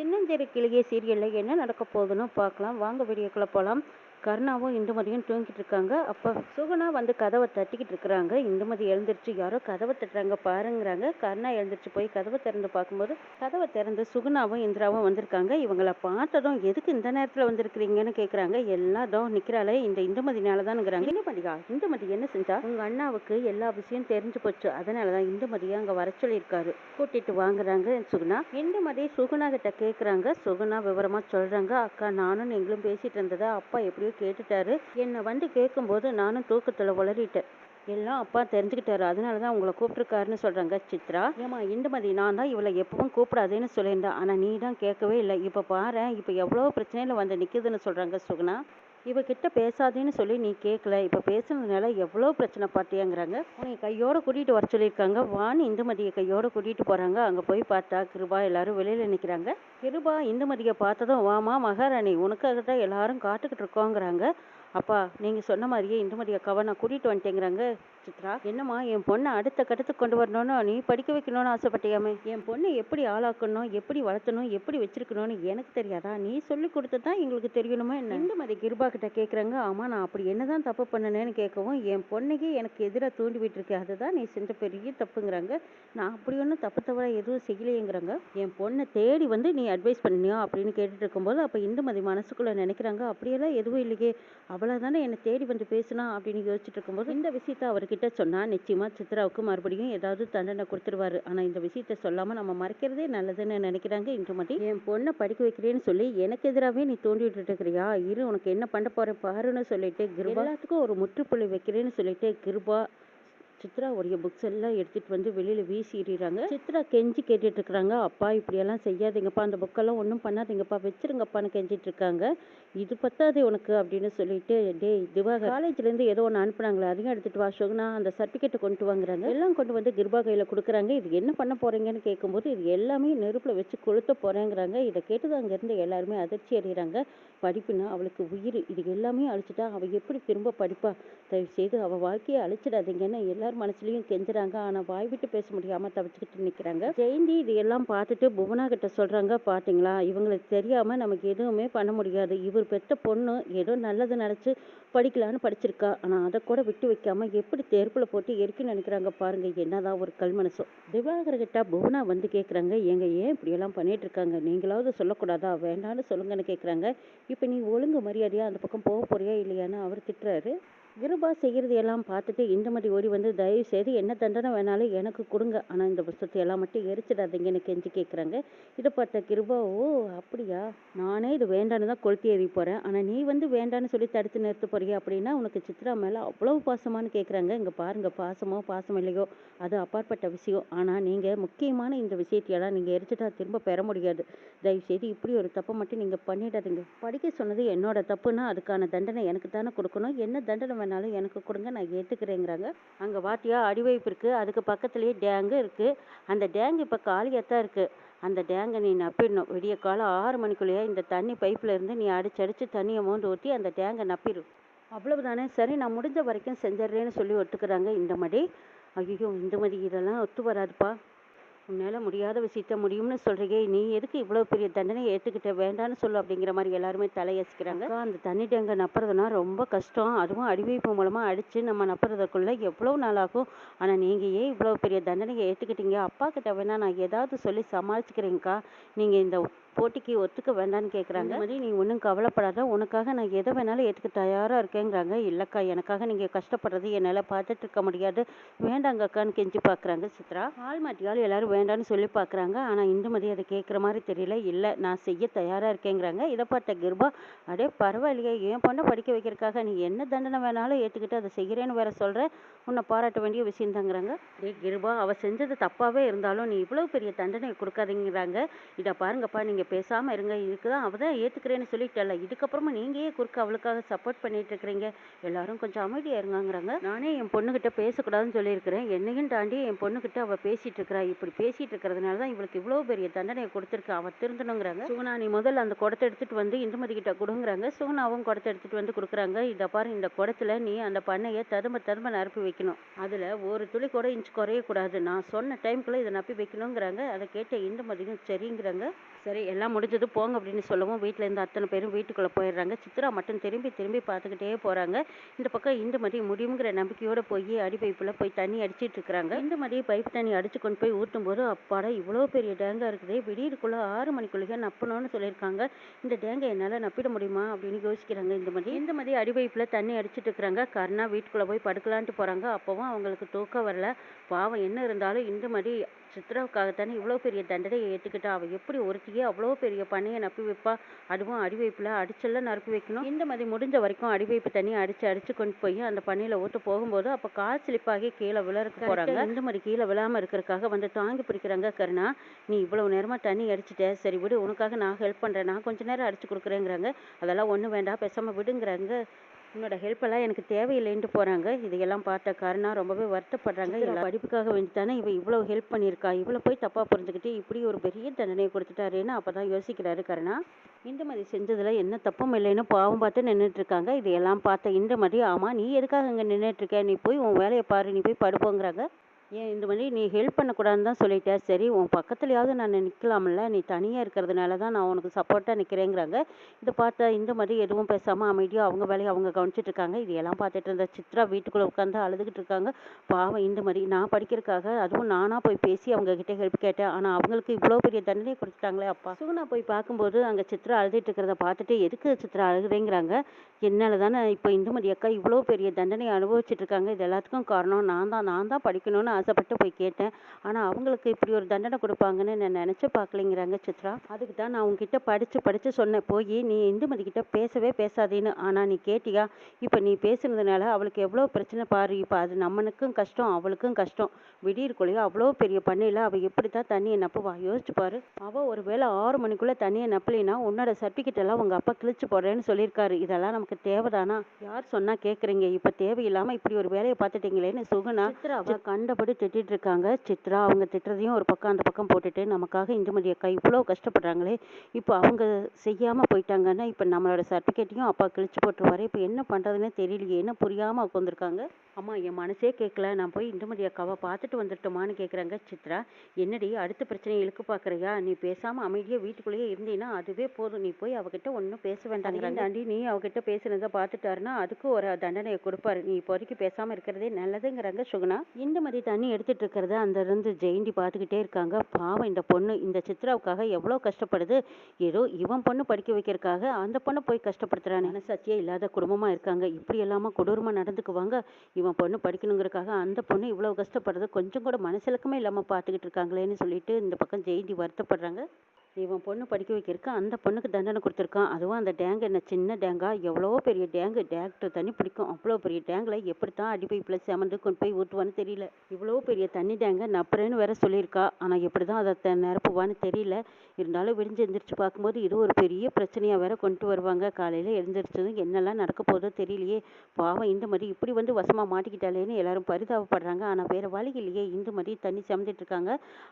சின்னஞ்சிறு கிளியே சீரியலில் என்ன நடக்க போகுதுன்னு பார்க்கலாம். வாங்க வீடியோக்குள்ளே போகலாம் கருணாவும் இந்துமதியும் தூங்கிட்டு இருக்காங்க அப்போ சுகுணா வந்து கதவை தட்டிக்கிட்டு இருக்கிறாங்க இந்துமதி எழுந்திருச்சு யாரோ கதவை தட்டுறாங்க பாருங்கிறாங்க. கருணா எழுந்திருச்சு போய் கதவை திறந்து பார்க்கும்போது கதவை திறந்து சுகுணாவும் இந்திராவும் வந்திருக்காங்க. இவங்களை பார்த்ததும் எதுக்கு இந்த நேரத்தில் வந்திருக்கிறீங்கன்னு கேட்குறாங்க எல்லாரும் நிற்கிறாளே இந்த இந்துமதினால தானுங்கிறாங்க இந்துமதியா? இந்துமதி என்ன செஞ்சா? உங்கள் அண்ணாவுக்கு எல்லா விஷயம் தெரிஞ்சு போச்சு. அதனால தான் இந்துமதியை அங்கே வர சொல்லியிருக்காரு. கூட்டிட்டு வாங்குறாங்க சுகுணா. இந்துமதி சுகுணா கிட்ட கேட்குறாங்க சுகுணா விவரமாக சொல்கிறாங்க அக்கா நானும் நீங்களும் பேசிட்டு இருந்ததா அப்பா எப்படியோ கேட்டுட்டாரு. என்னை வந்து கேட்கும்போது நானும் தூக்கத்தில் உளறிட்டேன். எல்லாம் அப்பா தெரிஞ்சுக்கிட்டாரு. அதனால தான் உங்களை கூப்பிட்டுருக்காருன்னு சொல்கிறாங்க சித்ரா. ஏமா இந்துமதி நான் தான் இவளை எப்பவும் கூப்பிடாதேன்னு சொல்லியிருந்தேன். ஆனால் நீ தான் கேட்கவே இல்லை. இப்போ பாரு இப்போ எவ்வளோ பிரச்சனையில் வந்து நிற்குதுன்னு சொல்கிறாங்க சுகுணா. இவகிட்ட பேசாதேன்னு சொல்லி நீ கேட்கல இப்போ பேசுனதுனால எவ்வளோ பிரச்சனை பார்த்தியாங்கிறாங்க உன்னை கையோடு கூட்டிகிட்டு வர சொல்லியிருக்காங்க. வான்னு இந்துமதியை கையோடு கூட்டிகிட்டு போகிறாங்க அங்கே போய் பார்த்தா கிருபா எல்லாரும் வெளியில் நிற்கிறாங்க கிருபா இந்துமதியை பார்த்ததும் வாமா மகாராணி உனக்காக தான் எல்லாரும் காத்துக்கிட்டு இருக்கோங்கிறாங்க. அப்பா நீங்கள் சொன்ன மாதிரியே இந்துமதி அக்காவை நான் கூட்டிகிட்டு வந்துட்டேங்கிறாங்க. சித்ரா என்னம்மா என் பொண்ணை அடுத்த கட்டத்துக்கு கொண்டு வரணும்னு நீ படிக்க வைக்கணும்னு ஆசைப்பட்டியாமே. என் பொண்ணை எப்படி ஆளாக்கணும் எப்படி வளர்த்தணும் எப்படி வச்சிருக்கணும்னு எனக்கு தெரியாதா? நீ சொல்லி கொடுத்து தான் எங்களுக்கு தெரியணுமா என்ன? இந்துமதி கிருபா கிட்ட கேட்குறாங்க ஆமாம் நான் அப்படி என்னதான் தப்பு பண்ணனேன்னு கேட்கவும் என் பொண்ணையே எனக்கு எதிராக தூண்டி விட்டுருக்கு அதுதான் நீ செஞ்ச பெரிய தப்புங்கிறாங்க. நான் அப்படி ஒன்றும் தப்பு தவிர எதுவும் செய்யலையேங்கிறாங்க. என் பொண்ணை தேடி வந்து நீ அட்வைஸ் பண்ணியா அப்படின்னு கேட்டுட்டு இருக்கும்போது அப்போ இந்துமதி மனசுக்குள்ளே நினைக்கிறாங்க. அப்படியெல்லாம் எதுவும் இல்லையே. அவ்வளோ தானே என்னை தேடி வந்து பேசினா அப்படின்னு யோசிச்சுட்டு இருக்கும்போது இந்த விஷயத்த அவர்கிட்ட சொன்னால் நிச்சயமாக சித்ராவுக்கு மறுபடியும் ஏதாவது தண்டனை கொடுத்துருவாரு. ஆனால் இந்த விஷயத்த சொல்லாமல் நம்ம மறைக்கிறதே நல்லதுன்னு நினைக்கிறாங்க. இன்று மட்டும் என் பொண்ணை படிக்க வைக்கிறேன்னு சொல்லி எனக்கு எதிராகவே நீ தூண்டி விட்டுட்டு இருக்கிறியா இரு உனக்கு என்ன பண்ண போற பாருன்னு சொல்லிட்டு கிருபா எல்லாத்துக்கும் ஒரு முற்றுப்புள்ளி வைக்கிறேன்னு சொல்லிட்டு கிருபா சித்ராவுடைய புக்ஸ் எல்லாம் எடுத்துட்டு வந்து வெளியில வீசிடுறாங்க. சித்ரா கெஞ்சி கேட்டுட்டு இருக்கிறாங்க அப்பா இப்படியெல்லாம் செய்யாதீங்கப்பா அந்த புக்கெல்லாம் ஒன்றும் பண்ணாதீங்கப்பா வச்சிருங்கப்பான்னு கெஞ்சிட்டு இருக்காங்க இது பத்தாது உனக்கு அப்படின்னு சொல்லிட்டு டேய் திவாகர் காலேஜ்ல இருந்து ஏதோ ஒன்று அனுப்புனாங்களே அதையும் எடுத்துட்டு வா சோகனா அந்த சர்டிஃபிகேட்டை கொண்டு வாங்குறாங்க. எல்லாம் கொண்டு வந்து கிருபா கையில கொடுக்குறாங்க. இது என்ன பண்ண போறீங்கன்னு கேட்கும்போது இது எல்லாமே நெருப்புல வச்சு கொளுத்த போறேங்கிறாங்க. இதை கேட்டது அங்க இருந்து எல்லாருமே அதிர்ச்சி அடைகிறாங்க. படிப்புனா அவளுக்கு உயிர். இது எல்லாமே அழிச்சிட்டா அவ எப்படி திரும்ப படிப்பா? தயவு செய்து அவள் வாழ்க்கையை அழிச்சிடாதீங்கன்னு எல்லார் மனசுலயும் கெஞ்சுறாங்க. ஆனா வாய் விட்டு பேச முடியாம தவிச்சுக்கிட்டு நிக்கிறாங்க. ஜெயந்தி இது எல்லாம் பார்த்துட்டு புவனா கிட்ட சொல்றாங்க பாத்தீங்களா? இவங்களுக்கு தெரியாம நமக்கு எதுவுமே பண்ண முடியாது. இவர் பெத்த பொண்ணு ஏதோ நல்லது நினைச்சு படிக்கலான்னு படிச்சிருக்கா. ஆனா அதை கூட விட்டு வைக்காம எப்படி தெருப்புல போட்டு எரிக்க நினைக்கிறாங்க பாருங்க. என்னதான் ஒரு கல் மனசோ. திவாகர் கிட்ட புவனா வந்து கேக்குறாங்க ஏங்க ஏன் இப்படி எல்லாம் பண்ணிட்டு இருக்காங்க? நீங்களாவது சொல்லக்கூடாதா? வேண்டாம்னு சொல்லுங்கன்னு கேக்குறாங்க. இப்போ நீ ஒழுங்கு மரியாதையா அந்த பக்கம் போக போறியா இல்லையான்னு அவர் திட்டுறாரு. கிருபா செய்கிறது எல்லாம் பார்த்துட்டு இந்த மாதிரி ஓடி வந்து தயவு செய்து என்ன தண்டனை வேணாலும் எனக்கு கொடுங்க. ஆனால் இந்த புஸ்தத்தை எல்லாம் மட்டும் எரிச்சிடாதீங்கன்னு கெஞ்சி கேட்குறாங்க இதை பார்த்த கிருபா ஓ அப்படியா? நானே இது வேண்டான்னு தான் கொளுத்தி எறி போகிறேன் ஆனால் நீ வந்து வேண்டான்னு சொல்லி தடுத்து நிறுத்த போறியா அப்படின்னா உனக்கு சித்ரா மேலே அவ்வளவு பாசமானு கேட்குறாங்க இங்கே பாருங்க பாசமோ பாசம் இல்லையோ அது அப்பாற்பட்ட விஷயம். ஆனால் நீங்கள் முக்கியமான இந்த விஷயத்தையெல்லாம் நீங்கள் எரிச்சிட்டா திரும்ப பெற முடியாது. தயவு செய்து இப்படி ஒரு தப்பை மட்டும் நீங்கள் பண்ணிடாதீங்க. படிக்க சொன்னது என்னோட தப்புன்னா அதுக்கான தண்டனை எனக்கு தானே கொடுக்கணும். என்ன தண்டனை வேணாலும் எனக்கு கொடுங்க நான் ஏற்றுக்கிறேங்கிறாங்க அங்கே வாத்தியா அடிவைப்பு இருக்குது அதுக்கு பக்கத்துலேயே டேங்கு இருக்குது அந்த டேங்கு இப்போ காலியாக தான் இருக்குது அந்த டேங்கை நீ நப்பிடணும். விடிய காலம் ஆறு மணிக்குள்ளேயே இந்த தண்ணி பைப்பில் இருந்து நீ அடிச்சு அடித்து தண்ணியை மோந்து ஊற்றி அந்த டேங்கை நப்பிடு. அவ்வளவுதானே? சரி நான் முடிஞ்ச வரைக்கும் செஞ்சிடுறேன்னு சொல்லி ஒத்துக்கிறாங்க இந்த மாதிரி ஐயோ இந்த மாதிரி இதெல்லாம் ஒத்து வராதுப்பா. உன்னால் முடியாத விஷயத்த முடியும்னு சொல்கிறீங்க நீ எதுக்கு இவ்வளோ பெரிய தண்டனையை ஏற்றுக்கிட்ட வேண்டான்னு சொல்லு அப்படிங்கிற மாதிரி எல்லாருமே தலையசிக்கிறாங்க. அந்த தண்ணி டேங்கை நப்புறதுனா ரொம்ப கஷ்டம். அதுவும் அடிவைப்பு மூலமாக அடித்து நம்ம நப்புறதுக்குள்ள எவ்வளோ நாள் ஆகும்? ஆனால் நீங்கள் ஏன் இவ்வளோ பெரிய தண்டனையை ஏற்றுக்கிட்டீங்க அப்பா கிட்ட வேணா நான் ஏதாவது சொல்லி சமாளிச்சுக்கிறேங்க்கா நீங்கள் இந்த போட்டிக்கு ஒத்துக்க வேண்டாம்னு கேட்குறாங்க மாதிரி நீ ஒன்றும் கவலைப்படாத. உனக்காக நான் எதை வேணாலும் ஏற்றுக்க தயாராக இருக்கேங்கிறாங்க. இல்லைக்கா எனக்காக நீங்கள் கஷ்டப்படுறது என்னால் பார்த்துட்டு இருக்க முடியாது. வேண்டாங்க அக்கான்னு கெஞ்சி பார்க்குறாங்க சித்ரா. ஆள் மாட்டியால் எல்லாரும் வேண்டான்னு சொல்லி பார்க்குறாங்க ஆனால் இந்துமதி அதை கேட்குற மாதிரி தெரியல. இல்லை நான் செய்ய தயாராக இருக்கேங்கிறாங்க. இதை பார்த்த கிருபா அடே பரவாயில்லையே. என் பொண்ணை படிக்க வைக்கிறக்காக நீ என்ன தண்டனை வேணாலும் ஏற்றுக்கிட்டு அதை செய்கிறேன்னு வேற சொல்கிற உன்னை பாராட்ட வேண்டிய விஷயம் தாங்கிறாங்க. டே கிருபா அவள் செஞ்சது தப்பாகவே இருந்தாலும் நீ இவ்வளோ பெரிய தண்டனை கொடுக்காதீங்கிறாங்க. இதை பாருங்கப்பா நீங்கள் பேசாமல் இருங்க. இதுக்கு தான் அவள் தான் ஏற்றுக்கிறேன்னு சொல்லிட்டல இதுக்கப்புறமா நீங்கள் ஏன் குறுக்க அவளுக்காக சப்போர்ட் பண்ணிட்டு இருக்கிறீங்க. எல்லாரும் கொஞ்சம் அமைதியாக இருங்கங்கிறாங்க. நானே என் பொண்ணுக்கிட்ட பேசக்கூடாதுன்னு சொல்லியிருக்கிறேன். என்னையும் தாண்டி என் பொண்ணுக்கிட்ட அவள் பேசிகிட்டு இருக்கிறா. இப்படி பேசிகிட்டு இருக்கிறதுனால தான் இவளுக்கு இவ்வளோ பெரிய தண்டனையை கொடுத்துருக்கு. அவள் திருந்தணுங்கிறாங்க. சுகுணா நீ முதல்ல அந்த குடத்தை எடுத்துகிட்டு வந்து இந்துமதி கிட்ட கொடுங்குறாங்க. சுகுணாவும் குடத்தை எடுத்துகிட்டு வந்து கொடுக்குறாங்க. இதை பாரு இந்த குடத்துல நீ அந்த பண்ணையை ததும்ப ததும்ப நிரப்பி வைக்கணும். அதில் ஒரு துளி கூட இன்ச் குறையக்கூடாது. நான் சொன்ன டைம்குள்ளே இதை நப்பி வைக்கணுங்கிறாங்க. அதை கேட்ட இந்துமதியும் சரிங்கிறாங்க. சரி எல்லாம் முடிஞ்சது போங்க அப்படின்னு சொல்லவும் வீட்டில் இருந்து அத்தனை பேரும் வீட்டுக்குள்ளே போயிடுறாங்க. சித்ரா மட்டும் திரும்பி திரும்பி பார்த்துக்கிட்டே போகிறாங்க இந்த பக்கம் இந்த மாதிரி முடியுங்கிற நம்பிக்கையோடு போய் அடி பைப்பில் போய் தண்ணி அடிச்சிட்டு இருக்கிறாங்க. இந்த மாதிரி பைப் தண்ணி அடிச்சு கொண்டு போய் ஊற்றும் போது அப்பாடா இவ்வளோ பெரிய டேங்காக இருக்குது. விடியற்குள்ளே ஆறு மணிக்குள்ளேயே நப்பணும்னு சொல்லியிருக்காங்க. இந்த டேங்கை என்னால் நப்பிட முடியுமா அப்படின்னு யோசிக்கிறாங்க இந்த மாதிரி இந்த மாதிரி அடி பைப்பில் தண்ணி அடிச்சிட்டு இருக்கிறாங்க. கருணா வீட்டுக்குள்ளே போய் படுக்கலான்ட்டு போகிறாங்க அப்போவும் அவங்களுக்கு தூக்கம் வரல. பாவம் என்ன இருந்தாலும் இந்த மாதிரி சித்ராவுக்காகத்தானே இவ்வளோ பெரிய தண்டனையை ஏற்றுக்கிட்டா அவள் எப்படி ஒருத்தியே அவ்வளோ பெரிய பண்ணையை நப்பி வைப்பா? அதுவும் அடி வைப்பில் அடிச்செல்லாம் நறுப்பி வைக்கணும். இந்த மாதிரி முடிஞ்ச வரைக்கும் அடி வைப்பு தண்ணி அடிச்சு அடிச்சு கொண்டு போய் அந்த பண்ணையில் ஊற்ற போகும்போது அப்போ கால் ஸ்லிப்பாகி கீழே விழறக்கு போகிறாங்க இந்த மாதிரி கீழே விழாமல் இருக்கிறதுக்காக வந்து தாங்கி பிடிக்கிறாங்க கருணா. நீ இவ்வளவு நேரமாக தண்ணி அடிச்சிட்ட. சரி விடு உனக்காக நான் ஹெல்ப் பண்ணுறேன் நான் கொஞ்ச நேரம் அடிச்சு கொடுக்குறேங்கிறாங்க. அதெல்லாம் ஒன்றும் வேண்டாம் பேசாமல் விடுங்கிறாங்க. உன்னோட ஹெல்ப்பெல்லாம் எனக்கு தேவையில்லைன்ட்டு போகிறாங்க இதையெல்லாம் பார்த்த கருணா ரொம்பவே வருத்தப்படுறாங்க. எல்லா படிப்புக்காக வேண்டி தானே இவ இவ்வளோ ஹெல்ப் பண்ணியிருக்கா? இவ்வளோ போய் தப்பாக புரிஞ்சுக்கிட்டு இப்படி ஒரு பெரிய தண்டனையை கொடுத்துட்டாருன்னு அப்போ தான் யோசிக்கிறாரு கருணா. இந்த மாதிரி செஞ்சதில் என்ன தப்பும் இல்லைன்னு பாவம் பார்த்து நின்றுட்டு இருக்காங்க இதையெல்லாம் பார்த்த இந்த மாதிரி ஆமாம் நீ எதுக்காக இங்கே நின்றுட்டு இருக்க நீ போய் உன் வேலையை பாரு நீ போய் படுப்போங்கிறாங்க. ஏன் இந்த மாதிரி நீ ஹெல்ப் பண்ணக்கூடாதுன்னு தான் சொல்லிட்டேன் சரி உன் பக்கத்துலையாவது நான் நிற்கலாம்ல நீ தனியாக இருக்கிறதுனால தான் நான் உனக்கு சப்போர்ட்டாக நிற்கிறேங்கிறாங்க இதை பார்த்தா இந்த மாதிரி எதுவும் பேசாமல் அமைதியாக அவங்க வேலையை அவங்க கவனிச்சிட்டு இருக்காங்க இதையெல்லாம் பார்த்துட்டு இருந்த சித்ரா வீட்டுக்குள்ளே உட்காந்து அழுதுகிட்டு இருக்காங்க. பாவம் இந்த மாதிரி நான் படிக்கிறதுக்காக அதுவும் நானாக போய் பேசி அவங்க கிட்டே ஹெல்ப் கேட்டேன். ஆனால் அவங்களுக்கு இவ்வளோ பெரிய தண்டனை கொடுத்துட்டாங்களே அப்பா. சுகுணா போய் பார்க்கும்போது அங்கே சித்ரா அழுதுட்டு இருக்கிறத பார்த்துட்டு எதுக்கு சித்ரா அழுகுறேங்கிறாங்க? என்னால் தானே இப்போ இந்துமதி அக்கா இவ்வளோ பெரிய தண்டனையை அனுபவிச்சுட்டு இருக்காங்க இது எல்லாத்துக்கும் காரணம். நான் தான் நான் தான் படிக்கணும்னு ஆசைப்பட்டு போய் கேட்டேன். ஆனால் அவங்களுக்கு இப்படி ஒரு தண்டனை கொடுப்பாங்கன்னு நான் நினச்சி பார்க்கலைங்கிறாங்க சித்ரா. அதுக்கு தான் நான் உங்ககிட்ட படித்து படித்து சொன்னேன். போய் நீ இந்துமதி கிட்ட பேசவே பேசாதேன்னு. ஆனால் நீ கேட்டியா? இப்போ நீ பேசுனதுனால அவளுக்கு எவ்வளோ பிரச்சனை பாரு. இப்போ அது நம்மனுக்கும் கஷ்டம் அவளுக்கும் கஷ்டம். விடியற்குள்ளேயே அவ்வளோ பெரிய பண்ணையில் அவள் எப்படி தான் தண்ணியை நப்புவா? யோசிச்சு பாரு. அவள் ஒரு வேளை ஆறு மணிக்குள்ளே தண்ணியை நப்பலினா உன்னோட சர்டிஃபிகேட் எல்லாம் உங்கள் அப்பா கிழிச்சு போடுறேன்னு சொல்லியிருக்காரு. இதெல்லாம் நமக்கு தேவைதானா? யார் சொன்னால் கேட்குறீங்க இப்போ தேவையில்லாமல் இப்படி ஒரு வேலையை பார்த்துட்டீங்களேன்னு சுகுணா சித்ராவை கண்டபடி திட்டிட்டு இருக்காங்க. சித்ரா அவங்க திட்டுறதையும் ஒரு பக்கம் அந்த பக்கம் போட்டுட்டு நமக்காக இந்துமதி அக்கா இவ்வளோ கஷ்டப்படுறாங்களே. இப்போ அவங்க செய்யாமல் போயிட்டாங்கன்னா இப்போ நம்மளோட சர்டிஃபிகேட்டையும் அப்பா கிழிச்சு போட்டுருவாரு. இப்போ என்ன பண்ணுறதுன்னு தெரியலையே. என்ன புரியாமல் உட்காந்துருக்காங்க அம்மா என் மனசே கேட்கல. நான் போய் இந்துமதி அக்காவை பார்த்துட்டு வந்துட்டோமான்னு கேட்குறாங்க சித்ரா. என்னடி அடுத்த பிரச்சனையை இழுக்கு பார்க்குறியா? நீ பேசாமல் அமைதியாக வீட்டுக்குள்ளேயே இருந்தீன்னா அதுவே போதும். நீ போய் அவகிட்ட ஒன்றும் பேச வேண்டாம் தாண்டி நீ அவகிட்ட பேசுனதை பார்த்துட்டாருன்னா அதுக்கு ஒரு தண்டனையை கொடுப்பாரு. நீ இப்போதைக்கு பேசாமல் இருக்கிறதே நல்லதுங்கிறாங்க சுகுணா. இந்த மாதிரி தண்ணி எடுத்துட்டு இருக்கிறத அந்த இருந்து ஜெயந்தி பார்த்துக்கிட்டே இருக்காங்க. பாவம் இந்த பொண்ணு இந்த சித்ராவுக்காக எவ்வளோ கஷ்டப்படுது. ஏதோ இவன் பொண்ணு படிக்க வைக்கிறதுக்காக அந்த பொண்ணை போய் கஷ்டப்படுத்துறான். மனசாட்சியே இல்லாத குடும்பமாக இருக்காங்க. இப்படி இல்லாமல் கொடூரமாக நடந்துக்குவாங்க. இவன் பொண்ணு படிக்கணுங்கிறக்காக அந்த பொண்ணு இவ்வளோ கஷ்டப்படுறது கொஞ்சம் கூட மனசிலக்கமே இல்லாமல் பார்த்துக்கிட்டு இருக்காங்களேன்னு சொல்லிட்டு இந்த பக்கம் ஜெயந்தி வருத்தப்படுறாங்க. இவன் பொண்ணு படிக்க வைக்கிறதுக்கு அந்த பொண்ணுக்கு தண்டனை கொடுத்துருக்கான். அதுவும் அந்த டேங்க் என்ன சின்ன டேங்கா? எவ்வளோ பெரிய டேங்கு. டேரக்டர் தண்ணி பிடிக்கும். அவ்வளோ பெரிய டேங்கில் எப்படி தான் அடி பைப்பில் செமந்து கொண்டு போய் ஊற்றுவான்னு தெரியல. இவ்வளோ பெரிய தண்ணி டேங்கை நப்புறேன்னு வேற சொல்லியிருக்கா. ஆனால் எப்படி தான் அதை நிரப்புவான்னு தெரியல. இருந்தாலும் விடிஞ்சு எந்திரிச்சு பார்க்கும்போது இது ஒரு பெரிய பிரச்சனையாக வேற கொண்டு வருவாங்க. காலையில் எழுந்திரிச்சதும் என்னெல்லாம் நடக்க போதோ தெரியலையே. பாவம் இந்த மாதிரி இப்படி வந்து வசமாக மாட்டிக்கிட்டாலேன்னு எல்லாரும் பரிதாபப்படுறாங்க. ஆனால் வேற வழி இல்லையே. இந்த மாதிரி தண்ணி சமந்துட்டு இருக்காங்க.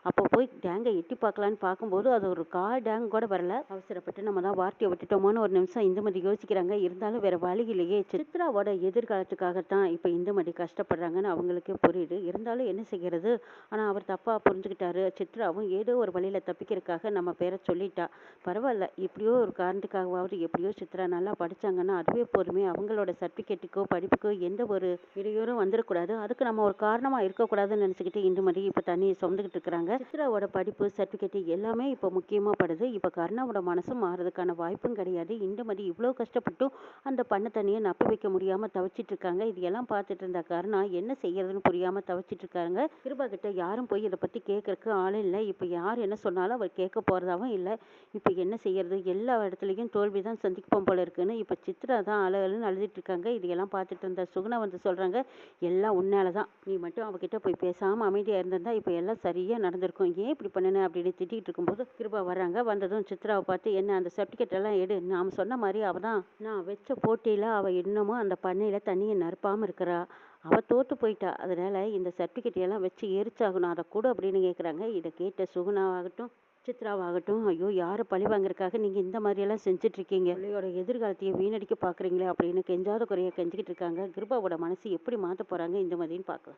அப்போ போய் டேங்கை எட்டி பார்க்கலான்னு பார்க்கும்போது அது ஒரு கால் டேங் கூட வரல. அவசரப்பட்டு நம்ம தான் வார்த்தையை விட்டுட்டோமோன்னு ஒரு நிமிஷம் இந்த மாதிரி யோசிக்கிறாங்க. இருந்தாலும் வேற வழி இல்லையே. சித்ராவோட எதிர்காலத்துக்காகத்தான் இப்போ இந்துமதி கஷ்டப்படுறாங்கன்னு அவங்களுக்கே புரியுது. இருந்தாலும் என்ன செய்கிறது ஆனால் அவர் தப்பாக புரிஞ்சுக்கிட்டாரு. சித்ராவும் ஏதோ ஒரு வழியில் தப்பிக்கிறதுக்காக நம்ம பேரை சொல்லிட்டா. பரவாயில்ல இப்படியோ ஒரு காரணத்துக்காகவாவது எப்படியோ சித்ரா நல்லா படிச்சாங்கன்னா அதுவே போதுமே. அவங்களோட சர்டிஃபிகேட்டுக்கோ படிப்புக்கோ எந்த ஒரு இடையூறும் வந்துடக்கூடாது அதுக்கு நம்ம ஒரு காரணமாக இருக்கக்கூடாதுன்னு நினச்சிக்கிட்டு இந்துமதி இப்போ தண்ணியை சுமந்துக்கிட்டு இருக்கிறாங்க. சித்ராவோட படிப்பு சர்டிஃபிகேட்டு எல்லாமே இப்போ முக்கியமாக படுது. இப்போ கருணாவோட மனசும் மாறதுக்கான வாய்ப்பும் கிடையாது. இந்துமதி இவ்வளோ கஷ்டப்பட்டும் அந்த பண்ண தண்ணியை நப்ப வைக்க முடியாமல் தவிச்சிட்டு இருக்காங்க. இது எல்லாம் பார்த்துட்டு இருந்த கருணா என்ன செய்யறதுன்னு புரியாமல் தவிச்சிட்டு இருக்காங்க. கிருபா கிட்ட யாரும் போய் இதை பற்றி கேட்கறக்கு ஆள் இல்லை. இப்போ யார் என்ன சொன்னாலும் அவர் கேட்க போகிறதாவும் இல்லை. இப்போ என்ன செய்கிறது எல்லா இடத்துலையும் தோல்வி தான் சந்திப்போம் போல இருக்குன்னு இப்போ சித்ரா தான் அழகுன்னு அழுதுட்டு இருக்காங்க. இதையெல்லாம் பார்த்துட்டு இருந்த சுகுணா வந்து சொல்கிறாங்க எல்லாம் உன்னால தான். நீ மட்டும் அவகிட்ட போய் பேசாமல் அமைதியாக இருந்திருந்தா இப்போ எல்லாம் சரியாக நடந்திருக்கும். ஏன் இப்படி பண்ணுன? அப்படின்னு திட்டிகிட்டு இருக்கும்போது கிருபா வராங்க வந்ததும் சித்ராவை பார்த்து என்ன அந்த சர்டிஃபிகேட் எல்லாம் எடு. நாம் சொன்ன மாதிரி அவ தான். நான் வச்ச போட்டியில் அவள் இன்னமும் அந்த பண்ணையில் தண்ணியை நறுப்பாமல் இருக்கிறா. அவள் தோற்று போயிட்டா. அதனால் இந்த சர்டிஃபிகேட் எல்லாம் வச்சு எரிச்சாகணும். அதை கூட அப்படின்னு கேட்குறாங்க இதை கேட்ட சுகுணாவாகட்டும் நட்சத்திராவாகட்டும் ஐயோ யாரை பழி வாங்குறதுக்காக நீங்கள் இந்த மாதிரியெல்லாம் செஞ்சிட்ருக்கீங்க? பிள்ளையோட எதிர்காலத்தையே வீணடிக்க பார்க்குறீங்களே அப்படின்னு கெஞ்சாத குறைய கெஞ்சிக்கிட்டு இருக்காங்க. கிருபாவோட மனசு எப்படி மாற்ற போகிறாங்க இந்த மாதிரின்னு பார்க்கலாம்.